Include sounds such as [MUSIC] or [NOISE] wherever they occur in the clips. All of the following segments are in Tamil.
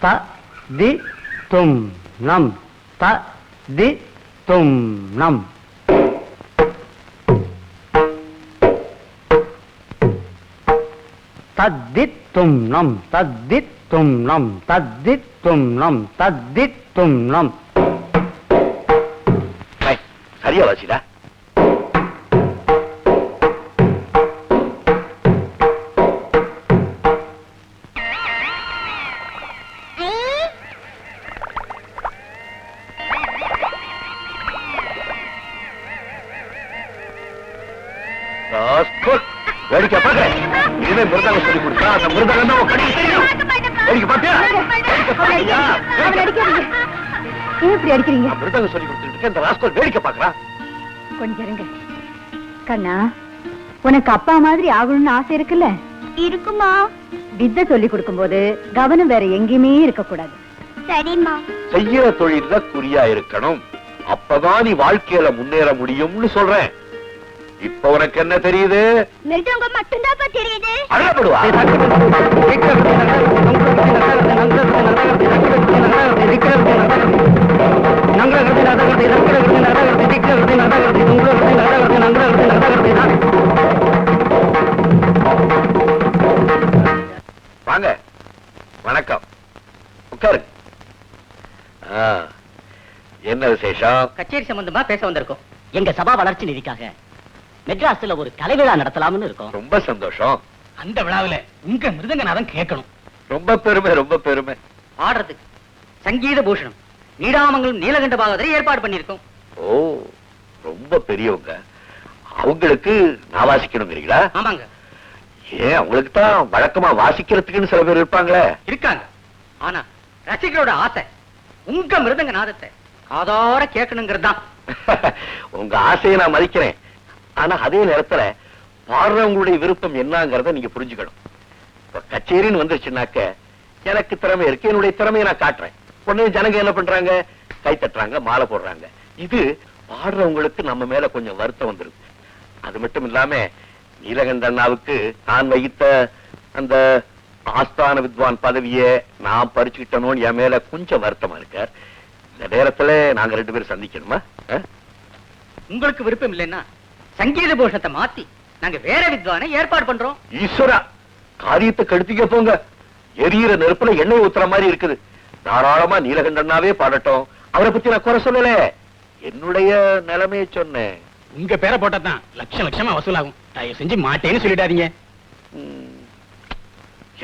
த தி தும் நம். த தி தும் நம். தத்தித்தும் நம் தத்தித்தும் நம் தத்தித்தும் நம் தத்தித்தும் நம். சரியா வாசிடா. கண்ணா உனக்கு அப்பா மாதிரி ஆகணும்னு ஆசை இருக்குல்ல? இருக்குமா? வித்தை சொல்லி கொடுக்கும்போது கவனம் வேற எங்கேயுமே இருக்க கூடாது சரிம்மா. செய்யற தொழில்ல குறியா இருக்கணும். அப்பதான் நீ வாழ்க்கையில முன்னேற முடியும்னு சொல்றேன். இப்ப உனக்கு என்ன தெரியுது மிருதங்க மட்டும்தான் தெரியுது அழப்படுவா வாங்க வணக்கம் உட்காரு ஆ, என்ன விசேஷம் கச்சேரி சம்பந்தமா பேச வந்திருக்கோம் எங்க சபா வளர்ச்சி நிதிக்காக மெட்ராஸ்ல ஒரு கலை விழா நடத்தலாம்னு இருக்கோம். ரொம்ப சந்தோஷம். அந்த விழாவில உங்க மிருதங்கநாதம் கேட்கணும். ரொம்ப பெருமை ரொம்ப பெருமை. ஆடுறதுக்கு சங்கீத பூஷணம் நீடாமங்கலம் நீலகண்ட பாகவதரை ஏற்பாடு பண்ணிருக்கோம் ஓ ரொம்ப பெரியவங்க. அவங்களுக்கு நான் வாசிக்கணுங்கிறீங்களா ஆமாங்க. ஏன் அவங்களுக்கு தான் வழக்கமா வாசிக்கிறதுக்குன்னு சில பேர் இருப்பாங்களே. இருக்காங்க. ஆனா ரசிகரோட ஆசை உங்க மிருதங்க நாதத்தை காதார கேட்கணுங்கிறது தான். [LAUGHS] உங்க ஆசையை நான் மதிக்கிறேன். ஆனா அதே நேரத்துல பாடுறவங்களுடைய விருப்பம் என்னங்கிறத நீங்க புரிஞ்சுக்கணும். இப்ப கச்சேரின்னு வந்துருச்சுனாக்க எனக்கு திறமை இருக்கு என்னுடைய திறமையை நான் காட்டுறேன். உடனே ஜனங்க என்ன பண்றாங்க? கை தட்டுறாங்க மாலை போடுறாங்க. இது பாடுறவங்களுக்கு நம்ம மேல கொஞ்சம் வருத்தம் வந்துருக்கு அது மட்டும் இல்லாம நீலகண்டண்ணாவுக்கு தான் நான் வகித்த அந்த ஆஸ்தான வித்வான் பதவியை நான் பறிச்சுக்கிட்டனோன்னு என் மேல கொஞ்சம் வருத்தமா இருக்கார். இந்த நேரத்துல நாங்க ரெண்டு பேரும் சந்திக்கணுமா? உங்களுக்கு விருப்பம் இல்லைன்னா சங்கீத பூஷணத்தை மாத்தி நாங்க வேற வித்வானை ஏற்பாடு பண்றோம். ஈஸ்வரா காரியத்தை கெடுத்திக்க போங்க. எரியிற நெருப்புல எண்ணெய் ஊத்துற மாதிரி இருக்குது. தாராளமா நீலகண்டனாவே பாடட்டும். அவரை பத்தி நான் குறை சொல்லல. என்னுடைய நிலைமையை சொன்னேன். உங்க பேரை போட்டா தான் லட்சம் லட்சமா வசூலாகும். தயவு செஞ்சு மாட்டேன்னு சொல்லிடாதீங்க.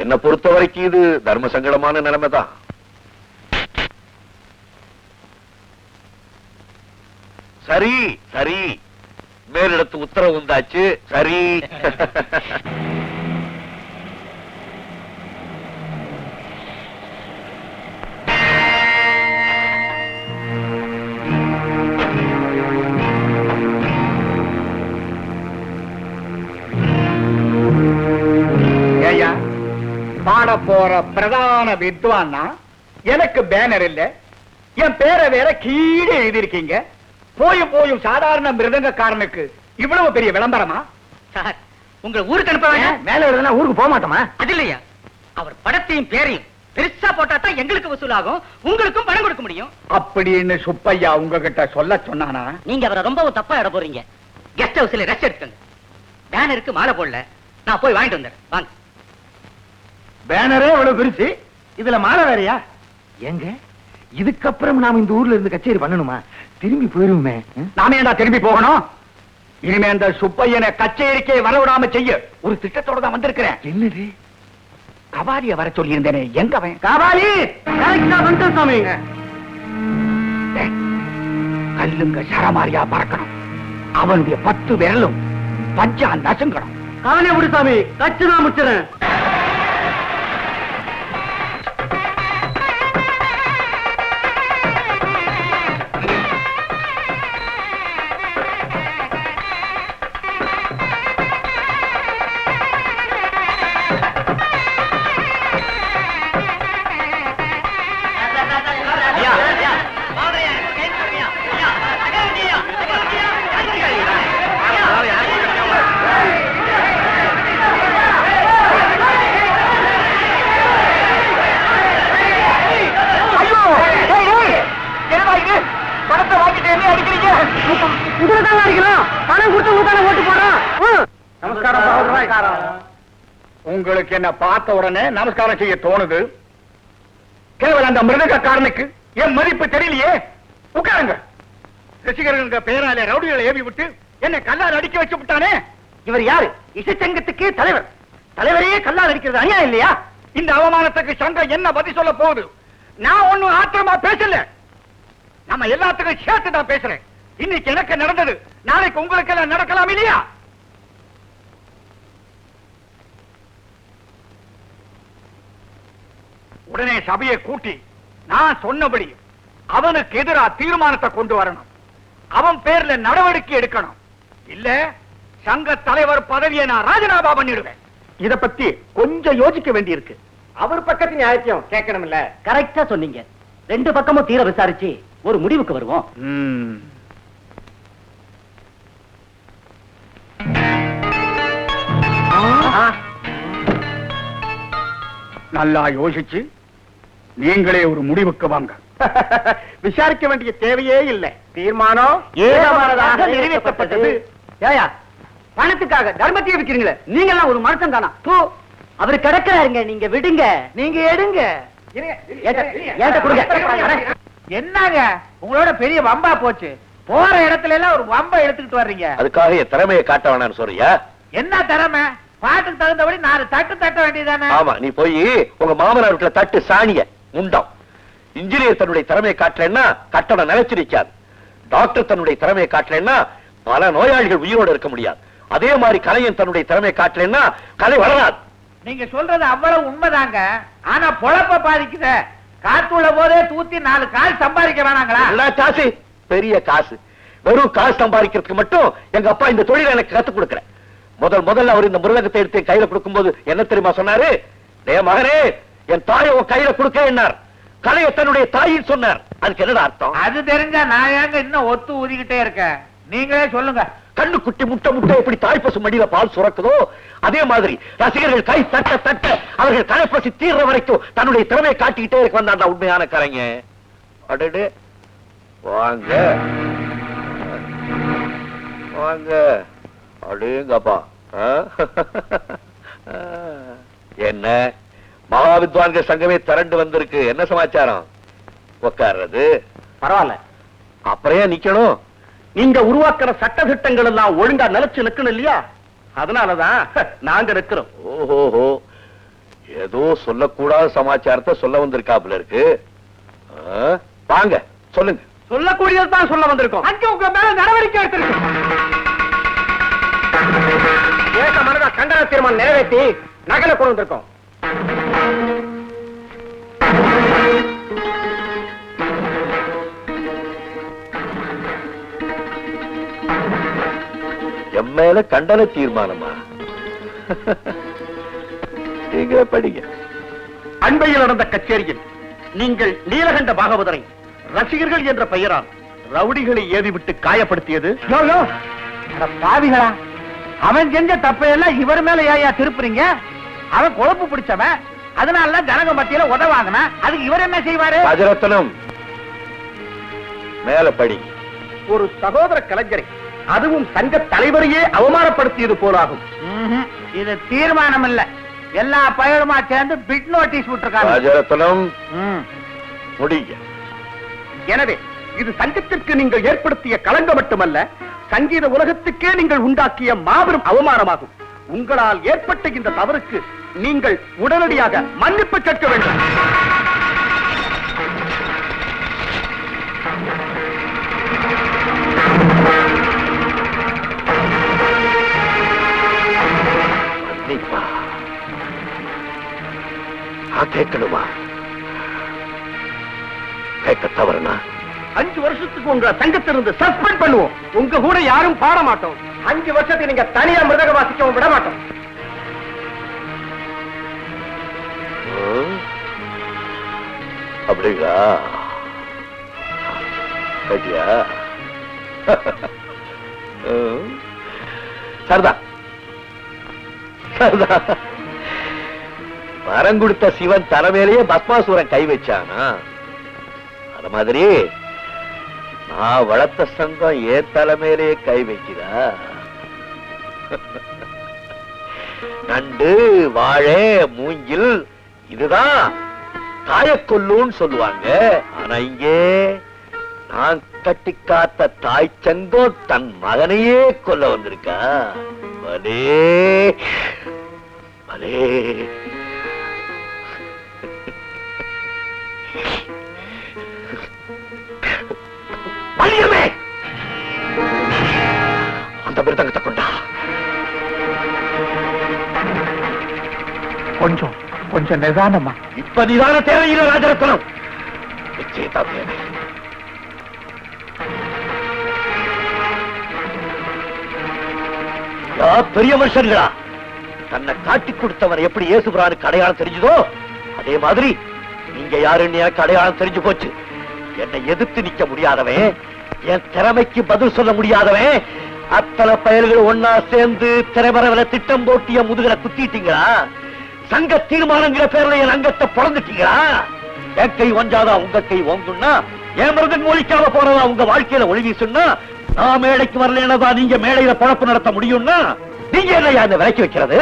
என்னை பொறுத்த வரைக்கும் இது தர்ம சங்கடமான நிலைமை தான் சரி சரி. மேலிடத்து உத்தரவு வந்தாச்சு சரி. பாட போற பிரதான வித்வான்னா எனக்கு பேனர் இல்ல. என் பேரை வேற கீழே எழுதியிருக்கீங்க. போயும் போயும் சாதாரண மிருதங்கக்காரனுக்கு இவ்வளவு பெரிய விளம்பரமா? சார் உங்களை ஊருக்கு அனுப்ப வேண்டாம் மேல எழுதுனா ஊருக்கு போக மாட்டோமா? அது இல்லையா? அவர் படத்தையும் பேரையும் பெருசா போட்டா தான் எங்களுக்கு வசூலாகும். உங்களுக்கும் பணம் கொடுக்க முடியும். அப்படின்னு சுப்பையா உங்ககிட்ட சொல்ல சொன்னானா? நீங்க அவரை ரொம்பவும் தப்பா இட போறீங்க. கெஸ்ட் ஹவுஸ்ல ரெஸ்ட் எடுத்துங்க பேனருக்கு மாலை போடல. நான் போய் வாங்கிட்டு வந்துடுறேன். வாங்க. பேனரே இவ்வளவு பெருசு இதுல மாலை வேறையா? எங்க? இதுக்கப்புறம் நாம இந்த ஊர்ல இருந்து கச்சேரி பண்ணணுமா? திரும்பி போயிருவோமே ம்? நாம ஏன்டா திரும்பி போகணும்? இனிமே அந்த சுப்பையனை கச்சேரிக்கே வரவிடாம செய்ய ஒரு திட்டத்தோட தான் வந்திருக்கிறேன். என்னது? கபாலிய வர சொல்லி இருந்தேனே எங்க அவன்? காபாலி! சாமி. கல்லுங்க சரமாரியா பறக்கணும். அவனுடைய பத்து விரலும் பஞ்சா நசுங்கணும் அவனே விடு சாமி கச்சு தான் முச்சுறேன் உங்களுக்கு என்ன பார்த்த உடனே நமஸ்காரம் செய்ய தோணுது. கேவலம் அந்த மிருதகாரனுக்கு என் மதிப்பு தெரியலையே. உட்காருங்க. ரசிகர்கள் பேராலே ரவுடிகளை ஏவி விட்டு என்னை கல்லால் அடிக்க வச்சு விட்டானே. இவர் யாரு? இசைச்சங்கத்துக்கு தலைவர். தலைவரையே கல்லால் அடிக்கிறது அநியாயம் இல்லையா? இந்த அவமானத்துக்கு சங்கம் என்ன பதில் சொல்ல போகுது? நான் ஒண்ணும் ஆத்திரமா பேசல. நம்ம எல்லாத்துக்கும் சேர்த்து தான் பேசுறேன். இன்னைக்கு எனக்கு நடந்தது. நாளைக்கு உங்களுக்கு எல்லாம் நடக்கலாம் இல்லையா? உடனே சபையை கூட்டி நான் சொன்னபடி அவனுக்கு எதிரா தீர்மானத்தை கொண்டு வரணும். அவன் பேர்ல நடவடிக்கை எடுக்கணும். இல்ல சங்க தலைவர் பதவியை நான் ராஜினாமா பண்ணிடுவேன். இத பத்தி கொஞ்சம் யோசிக்க வேண்டியிருக்கு. அவர் பக்கத்து நியாயத்தையும் கேட்கணும்ல. கரெக்டா சொன்னீங்க. ரெண்டு பக்கமும் தீர விசாரிச்சு ஒரு முடிவுக்கு வருவோம். நல்லா யோசிச்சு நீங்களே ஒரு முடிவுக்கு வாங்க. [LAUGHS] விசாரிக்க வேண்டிய தேவையே இல்லை. தீர்மானம் ஏகமானதாக நிறைவேற்றப்பட்டது. ஏயா பணத்துக்காக தர்மத்தையே விக்கிறீங்களே நீங்க எல்லாம் ஒரு மனுஷன் தானா? போ. அவர் கிடக்கிறாருங்க. நீங்க விடுங்க. நீங்க எடுங்க. என்னங்க? உங்களோட பெரிய வம்பா போச்சு. போற இடத்துல எல்லாம் ஒரு வம்பா எடுத்துக்கிட்டு வர்றீங்க. அதுக்காக என் திறமையை காட்ட வேணாம்னு சொல்றியா? என்ன திறமை? பாட்டுக்கு தகுந்தபடி நாலு தட்டு தட்ட வேண்டியதானே ஆமா நீ போய் உங்க மாமனார் வீட்டுல தட்டு சாணிய முண்டம் இன்ஜினியர் தன்னுடைய திறமையை காட்டலன்னா கட்டடம் நிலைச்சு நிக்காது டாக்டர் தன்னுடைய திறமையை காட்டலன்னா பல நோயாளிகள் உயிரோடு இருக்க முடியாது. அதே மாதிரி கலைஞன் தன்னுடைய திறமையை காட்டலன்னா கலை வளராது. நீங்க சொல்றது அவ்வளவு உண்மைதாங்க. ஆனா பொழப்ப பாதிக்குத. காத்துள்ள போதே தூத்தி நாலு கால் சம்பாதிக்க வேணாங்களா? காசு பெரிய காசு. வெறும் காசு சம்பாதிக்கிறதுக்கு மட்டும் எங்க அப்பா இந்த தொழிலை எனக்கு கத்துக் கொடுக்கிறேன் முதல் முதல்ல அவர் இந்த முருகத்தை எடுத்து கையில கொடுக்கும்போது என்ன தெரியுமா சொன்னாரு? டே மகனே என் தாயை உன் கையில கொடுக்க என்னார்? கலையை தன்னுடைய தாயின்னு சொன்னார். அதுக்கு என்னடா அர்த்தம்? அது தெரிஞ்சா நான் ஏங்க இன்னும் ஒத்து ஊதிக்கிட்டே இருக்கேன்? நீங்களே சொல்லுங்க. கண்ணு குட்டி முட்டை முட்டை எப்படி தாய்ப்பசு மடியில பால் சுரக்குதோ? அதே மாதிரி ரசிகர்கள் கை தட்ட தட்ட அவர்கள் கலைப்பசி தீர்ற வரைக்கும் தன்னுடைய திறமையை காட்டிக்கிட்டே இருக்க வந்தாண்டா உண்மையான கலைங்க அடடே. வாங்க. வாங்க. அடேங்கப்பா? [LAUGHS] என்ன? மகாவித்வான்கள் சங்கமே திரண்டு வந்திருக்கு. என்ன சமாச்சாரம்? உட்கார்றது பரவாயில்ல. அப்புறம் ஏன் நிக்கணும்? நீங்க உருவாக்குற சட்ட திட்டங்கள் எல்லாம் ஒழுங்கா நிலைச்சு நிக்கணும் இல்லையா? அதனாலதான் நாங்க இருக்கிறோம் ஓஹோஹோ. ஏதோ சொல்லக்கூடாத சமாச்சாரத்தை சொல்ல வந்திருக்காப்புல இருக்கு. வாங்க சொல்லுங்க. சொல்லக்கூடியது தான் சொல்ல வந்திருக்கோம். அங்க உங்க மேல நடவடிக்கை எடுத்திருக்கோம். ஏக மனதா கண்டன தீர்மானம் நிறைவேற்றி நகலை கொண்டு வந்திருக்கோம். என் மேல கண்டன தீர்மானமா? நீங்க படிங்க. அண்மையில் நடந்த கச்சேரியில் நீங்கள் நீலகண்ட பாகவதரை ரசிகர்கள் என்ற பெயரால் ரவுடிகளை ஏவிவிட்டு காயப்படுத்தியது. பாவிகளா. அவன் செஞ்ச தப்பையெல்லாம் இவர் மேல ஏயா திருப்புறீங்க? அவன் குழப்பு பிடிச்சவன். அதனால ஜனக மத்தியில உதவாங்கனா அதுக்கு இவர் என்ன செய்வாரு? மேல படி. ஒரு சகோதர கலைஞரை அதுவும் சங்க தலைவரையே அவமானப்படுத்தியது போலாகும். இது தீர்மானம் இல்ல எல்லா பயருமா சேர்ந்து பிட் நோட்டீஸ் விட்டுருக்காங்க. எனவே இது சங்கத்திற்கு நீங்கள் ஏற்படுத்திய களங்கம் மட்டுமல்ல சங்கீத உலகத்துக்கே நீங்கள் உண்டாக்கிய மாபெரும் அவமானமாகும். உங்களால் ஏற்பட்ட இந்த தவறுக்கு நீங்கள் உடனடியாக மன்னிப்பு கேட்க வேண்டும். கேட்கணுமா? கேட்க தவறுனா அஞ்சு வருஷத்துக்கு உங்க சங்கத்திலிருந்து சஸ்பெண்ட் பண்ணுவோம். உங்க கூட யாரும் பாட மாட்டோம். அஞ்சு வருஷத்துக்கு நீங்க தனியா மிருதக வாசிக்கவும் விட மாட்டோம். அப்படிங்களா? கட்டியா ம். சரிதான் வரம் கொடுத்த சிவன் தலைமையிலேயே பஸ்மாசுரன் கை வச்சானா? அது மாதிரி நான் வளர்த்த சங்கம் ஏன் தலைமையிலேயே கை வைக்குதா நண்டு வாழை மூங்கில் இதுதான். தாயக்கொல்லுன்னு சொல்லுவாங்க. ஆனா இங்கே நான் கட்டி காத்த தாய் சங்கம் தன் மகனையே கொல்ல வந்திருக்கா. பலே பலே அந்த மிருதங்கத்தை கொண்டா. கொஞ்சம். கொஞ்சம் நிதானமா. இப்ப நிதான தேவையில்லை ராஜரத்னம். தேவை பெரிய மனுஷன்களா? தன்னை காட்டி கொடுத்தவன் எப்படி இயேசுபிரானுக்கு அடையாளம் தெரிஞ்சதோ அதே மாதிரி நீங்க யாருன்னு எனக்கு அடையாளம் தெரிஞ்சு போச்சு? என்னை எதிர்த்து நிக்க முடியாதவன் என் திறமைக்கு பதில் சொல்ல முடியாதவன் அத்தனை பயல்கள் ஒன்னா சேர்ந்து திரைமரவில திட்டம் போட்டிய முதுகலை குத்திட்டீங்களா? சங்க தீர்மானங்கிற பேர்ல என் அங்கத்தை பிறந்துட்டீங்களா? என் கை ஒஞ்சாதா உங்க கை ஓங்குன்னா என் மிருதன் ஒழிக்காம போறதா உங்க வாழ்க்கையில ஒழுங்கி சொன்னா நான் மேடைக்கு வரலனதா நீங்க மேடையில பழப்பு நடத்த முடியும்னா? நீங்க என்ன இந்த விலைக்கு வைக்கிறது?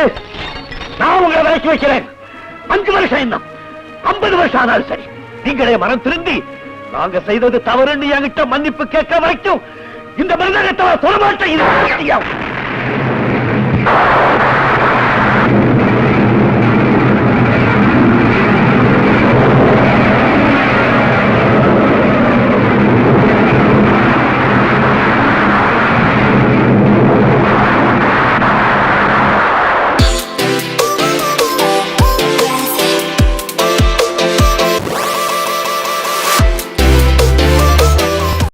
நான் உங்களை விலைக்கு வைக்கிறேன். அஞ்சு வருஷம் என்ன ஐம்பது வருஷம் ஆனாலும் சரி. நீங்களே மனம் திருந்தி நாங்க செய்தது தவறுன்னு என்கிட்ட மன்னிப்பு கேட்க வரைக்கும் இந்த மிருதகத்தை தொடமாட்டேன் இது.